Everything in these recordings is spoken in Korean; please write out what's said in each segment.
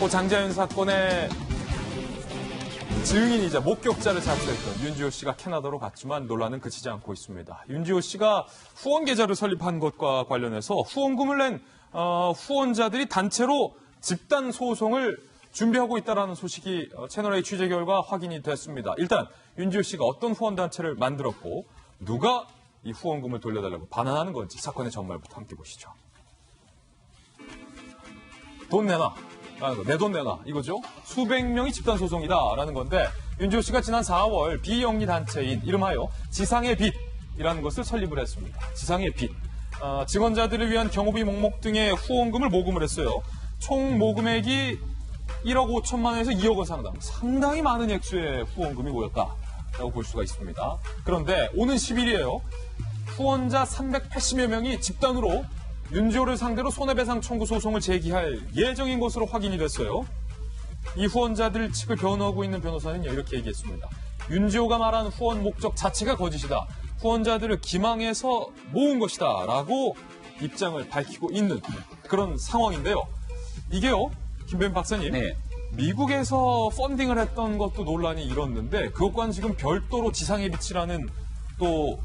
고 장자연 사건의 증인이자 목격자를 자처했던 윤지호 씨가 캐나다로 갔지만 논란은 그치지 않고 있습니다. 윤지호 씨가 후원 계좌를 설립한 것과 관련해서 후원금을 낸 어, 후원자들이 단체로 집단 소송을 준비하고 있다는 소식이 어, 채널A 취재 결과 확인이 됐습니다. 일단 윤지호 씨가 어떤 후원 단체를 만들었고 누가 이 후원금을 돌려달라고 반환하는 건지 사건의 전말부터 함께 보시죠. 돈 내놔. 내 돈 내놔. 이거죠. 수백 명이 집단 소송이다라는 건데 윤지호 씨가 지난 4월 비영리 단체인 이름하여 지상의 빛이라는 것을 설립을 했습니다. 지상의 빛. 어, 증언자들을 위한 경호비 목목 등의 후원금을 모금을 했어요. 총 모금액이 1억 5천만 원에서 2억 원 상당. 상당히 많은 액수의 후원금이 모였다라고 볼 수가 있습니다. 그런데 오는 10일이에요. 후원자 380여 명이 집단으로 윤지호를 상대로 손해배상 청구 소송을 제기할 예정인 것으로 확인이 됐어요. 이 후원자들 측을 변호하고 있는 변호사는 이렇게 얘기했습니다. 윤지호가 말한 후원 목적 자체가 거짓이다. 후원자들을 기망해서 모은 것이다. 라고 입장을 밝히고 있는 그런 상황인데요. 이게요, 김弁박사님. 네. 미국에서 펀딩을 했던 것도 논란이 일었는데 그것과는 지금 별도로 지상의 빛이라는 또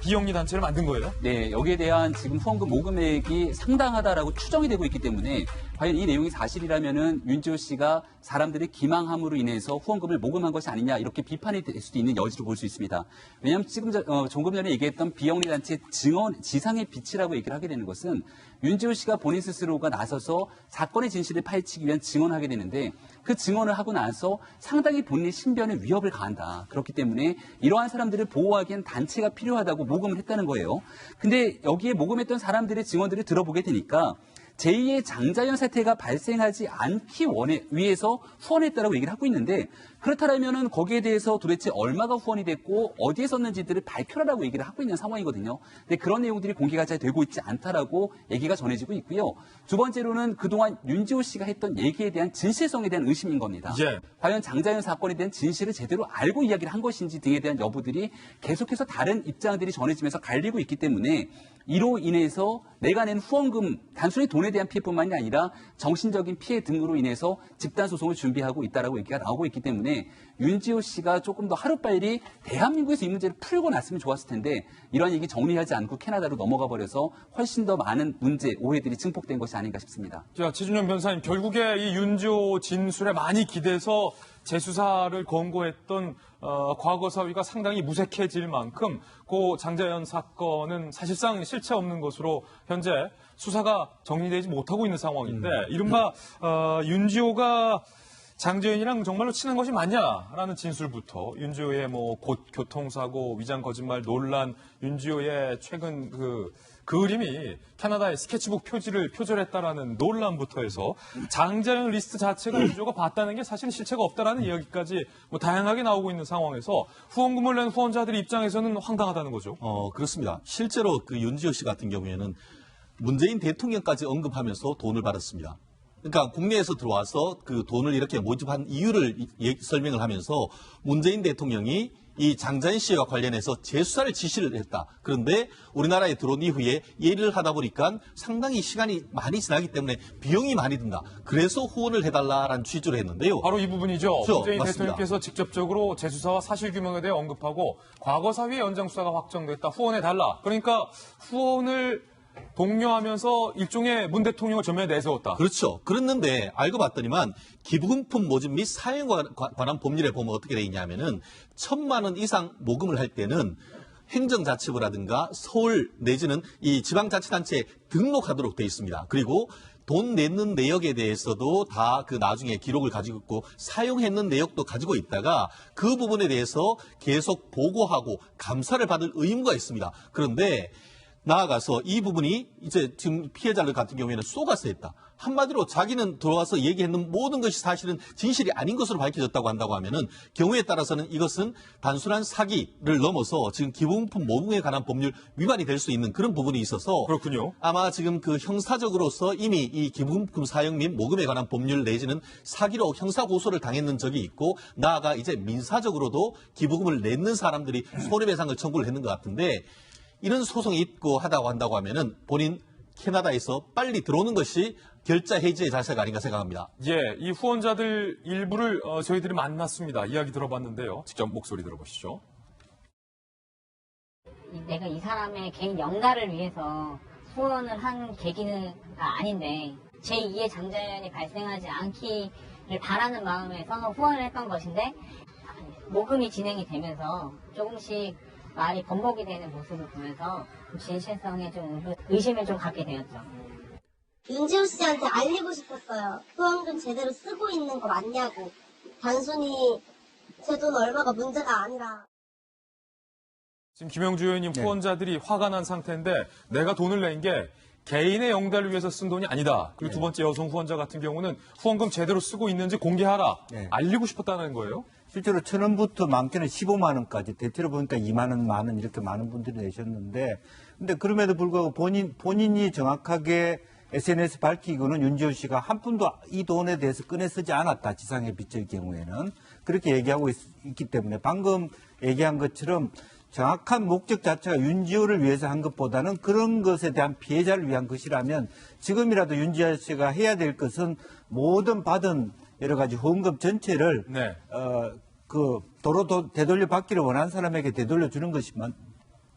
비영리 단체를 만든 거예요? 네, 여기에 대한 지금 후원금 모금액이 상당하다라고 추정이 되고 있기 때문에 과연 이 내용이 사실이라면은 윤지호 씨가 사람들의 기망함으로 인해서 후원금을 모금한 것이 아니냐 이렇게 비판이 될 수도 있는 여지로 볼 수 있습니다. 왜냐하면 지금 저- 어, 조금 전에 얘기했던 비영리 단체 증언 지상의 빛이라고 얘기를 하게 되는 것은 윤지호 씨가 본인 스스로가 나서서 사건의 진실을 파헤치기 위한 증언을 하게 되는데 그 증언을 하고 나서 상당히 본인의 신변에 위협을 가한다. 그렇기 때문에 이러한 사람들을 보호하기엔 단체가 필요하다고 모금을 했다는 거예요. 근데 여기에 모금했던 사람들의 증언들을 들어보게 되니까 제2의 장자연 사태가 발생하지 않기 원해, 위해서 후원했다라고 얘기를 하고 있는데 그렇다면은 거기에 대해서 도대체 얼마가 후원이 됐고 어디에 썼는지들을 밝혀라라고 얘기를 하고 있는 상황이거든요. 근데 그런 내용들이 공개가 잘 되고 있지 않다라고 얘기가 전해지고 있고요. 두 번째로는 그동안 윤지호 씨가 했던 얘기에 대한 진실성에 대한 의심인 겁니다. 예. 과연 장자연 사건에 대한 진실을 제대로 알고 이야기를 한 것인지 등에 대한 여부들이 계속해서 다른 입장들이 전해지면서 갈리고 있기 때문에 이로 인해서 내가 낸 후원금 단순히 돈에 대한 피해뿐만이 아니라 정신적인 피해 등으로 인해서 집단 소송을 준비하고 있다라고 얘기가 나오고 있기 때문에 윤지호 씨가 조금 더 하루빨리 대한민국에서 이 문제를 풀고 났으면 좋았을 텐데 이러한 얘기 정리하지 않고 캐나다로 넘어가 버려서 훨씬 더 많은 문제 오해들이 증폭된 것이 아닌가 싶습니다. 자, 최준현 변호사님, 결국에 이 윤지호 진술에 많이 기대서 재수사를 권고했던 어, 과거 사위가 상당히 무색해질 만큼 고 장자연 사건은 사실상 실체 없는 것으로 현재 수사가 정리되지 못하고 있는 상황인데 이른바 어, 윤지호가 장재현이랑 정말로 친한 것이 맞냐라는 진술부터 윤지호의 뭐 곧 교통사고, 위장 거짓말 논란, 윤지호의 최근 그 그림이 캐나다의 스케치북 표지를 표절했다라는 논란부터 해서 장자연 리스트 자체가 윤지호가 봤다는 게 사실은 실체가 없다라는 이야기까지 뭐 다양하게 나오고 있는 상황에서 후원금을 낸 후원자들 입장에서는 황당하다는 거죠. 어, 그렇습니다. 실제로 그 윤지호 씨 같은 경우에는 문재인 대통령까지 언급하면서 돈을 받았습니다. 그러니까 국내에서 들어와서 그 돈을 이렇게 모집한 이유를 이- 예- 설명을 하면서 문재인 대통령이 이 장자연 씨와 관련해서 재수사를 지시를 했다. 그런데 우리나라에 들어온 이후에 예를 하다 보니까 상당히 시간이 많이 지나기 때문에 비용이 많이 든다. 그래서 후원을 해달라라는 취지로 했는데요. 바로 이 부분이죠. 그렇죠. 문재인 맞습니다. 대통령께서 직접적으로 재수사와 사실 규명에 대해 언급하고 과거 사위의 연장수사가 확정됐다. 후원해달라. 그러니까 후원을 독려하면서 일종의 문 대통령을 전면에 내세웠다. 그렇죠. 그랬는데 알고 봤더니만 기부금품 모집 및 사용에 관한 법률에 보면 어떻게 돼 있냐면은 천만 원 이상 모금을 할 때는 행정자치부라든가 서울 내지는 이 지방자치단체에 등록하도록 돼 있습니다. 그리고 돈 내는 내역에 대해서도 다 그 나중에 기록을 가지고 있고 사용했는 내역도 가지고 있다가 그 부분에 대해서 계속 보고하고 감사를 받을 의무가 있습니다. 그런데 나아가서 이 부분이 이제 지금 피해자들 같은 경우에는 쏘가서 했다. 한마디로 자기는 들어와서 얘기했는 모든 것이 사실은 진실이 아닌 것으로 밝혀졌다고 한다고 하면은 경우에 따라서는 이것은 단순한 사기를 넘어서 지금 기부금품 모금에 관한 법률 위반이 될 수 있는 그런 부분이 있어서 그렇군요. 아마 지금 그 형사적으로서 이미 이 기부금 사용 및 모금에 관한 법률 내지는 사기로 형사 고소를 당했는 적이 있고 나아가 이제 민사적으로도 기부금을 냈는 사람들이 손해배상을 청구를 했는 것 같은데 이런 소송이 있고 하다고 한다고 하면은 본인 캐나다에서 빨리 들어오는 것이 결자 해지의 자세가 아닌가 생각합니다. 예, 이 후원자들 일부를 어, 저희들이 만났습니다. 이야기 들어봤는데요. 직접 목소리 들어보시죠. 이- 내가 이 사람의 개인 영달을 위해서 후원을 한 계기는 아닌데 제2의 장자연이 발생하지 않기를 바라는 마음에서 후원을 했던 것인데 모금이 진행이 되면서 조금씩 말이 번복이 되는 모습을 보면서 좀 진실성에 좀 의심을 좀 갖게 되었죠. 윤지호 씨한테 알리고 싶었어요. 후원금 제대로 쓰고 있는 거 맞냐고. 단순히 제 돈 얼마가 문제가 아니라. 지금 김영주 의원님 후원자들이 화가 난 상태인데 내가 돈을 낸 게 개인의 영달을 위해서 쓴 돈이 아니다. 그리고 두 번째 여성 후원자 같은 경우는 후원금 제대로 쓰고 있는지 공개하라. 네. 알리고 싶었다는 거예요. 실제로 천 원부터 많게는 15만 원까지 대체로 보니까 2만 원, 만 원 이렇게 많은 분들이 내셨는데 근데 그럼에도 불구하고 본인 본인이 정확하게 SNS 밝히고는 윤지호 씨가 한 푼도 이 돈에 대해서 꺼내 쓰지 않았다 지상의 빚의 경우에는. 그렇게 얘기하고 있, 기 때문에 방금 얘기한 것처럼 정확한 목적 자체가 윤지호를 위해서 한 것보다는 그런 것에 대한 피해자를 위한 것이라면 지금이라도 윤지호 씨가 해야 될 것은 모든 받은 여러 가지 후원금 전체를 네. 어, 그 도로 도, 되돌려 받기를 원하는 사람에게 되돌려 주는 것이만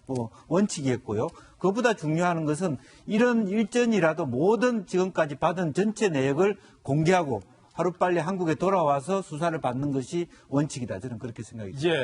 뭐 원칙이었고요. 그보다 중요한 것은 이런 일전이라도 모든 지금까지 받은 전체 내역을 공개하고 하루빨리 한국에 돌아와서 수사를 받는 것이 원칙이다. 저는 그렇게 생각이 듭니다. 예,